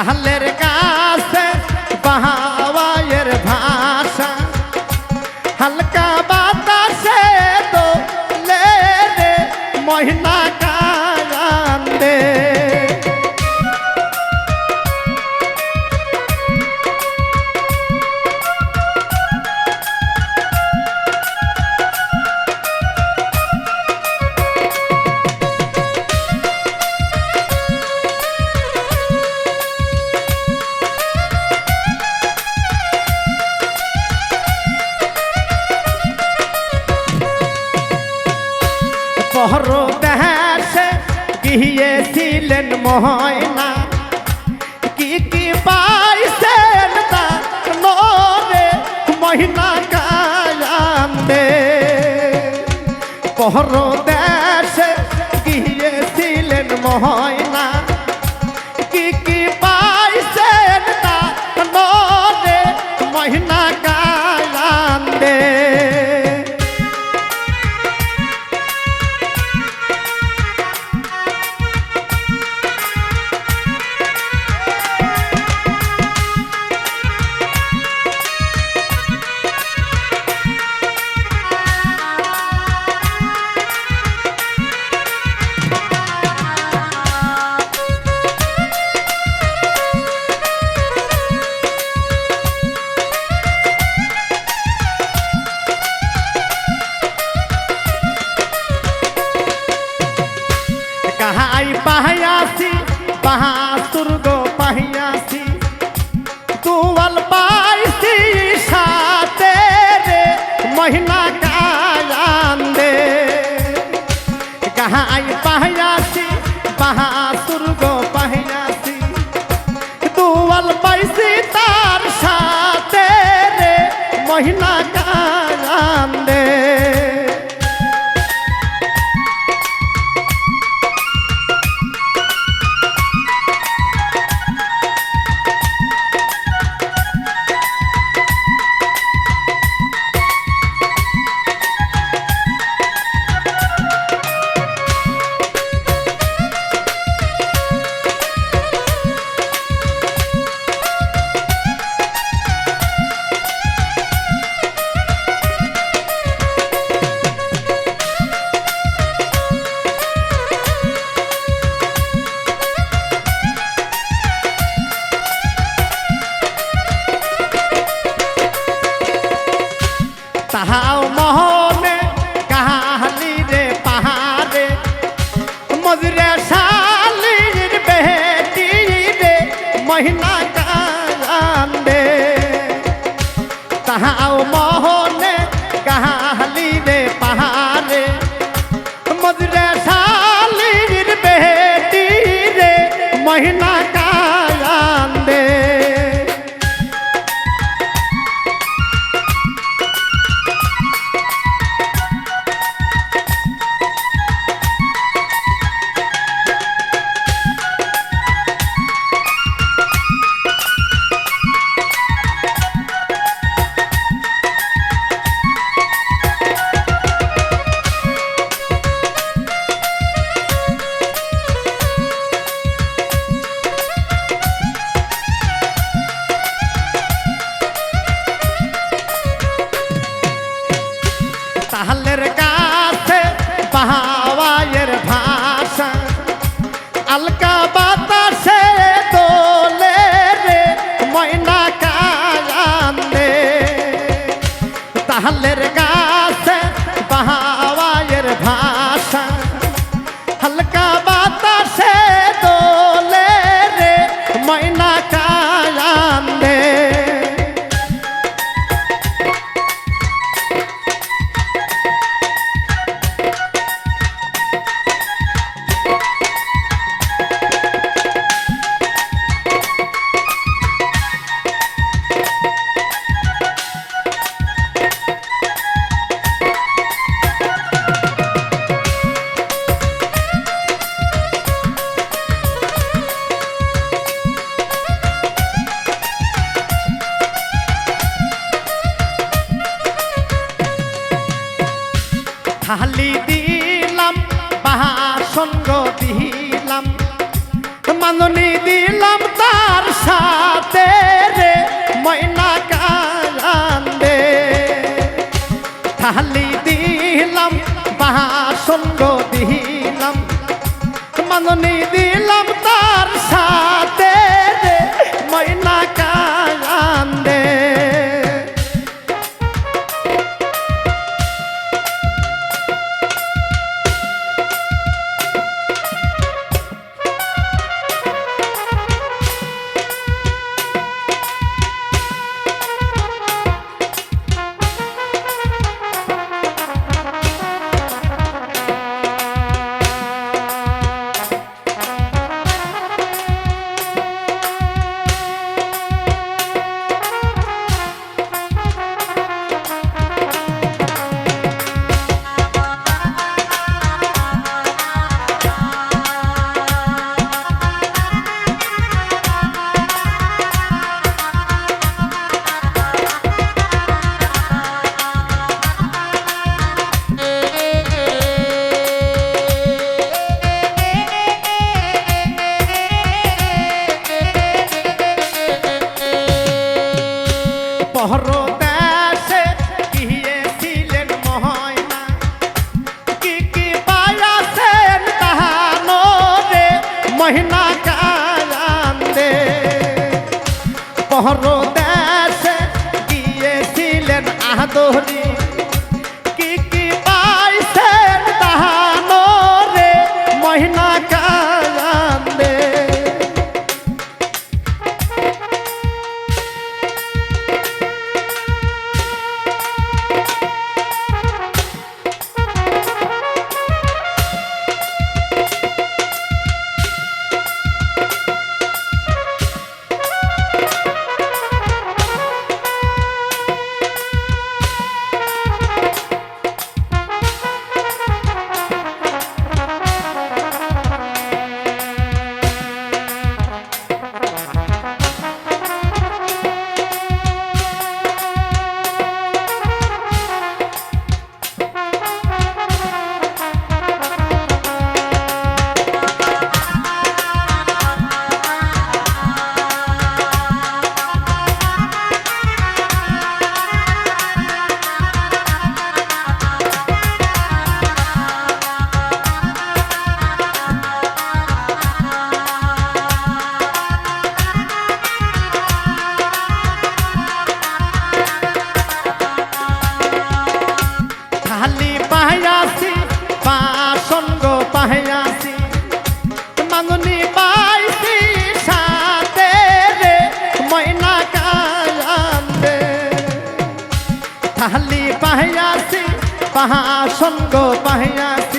তাহলের গিয়েছিলেন ময়না কি কি পাইছেন তা নরে মহিনা কায়ান্দে পহর বাহাসুর পাহিয়াছি তুয়াল পাইছি সাথে রে মহিনা কায়ান্দে কাহাই পাহিয়াছি বাহাসুর মহিনা কান্দে তাহাও মহনে কাহালি রে পাহাড়ে মজরে শালির বেটি রে মহিনা কাছে বাহাওয়ায়ের ভাষা থালি দিলাম বাসন দিলাম। মাননি দিলাম কারান্দে পহর দেশে গিয়েছিলেন আদরি চাঁদনি পাইছি সাথে রে ময়না কালাম রে। খালি পাহিয়াছি পাহা সঙ্গ পাহিয়াছি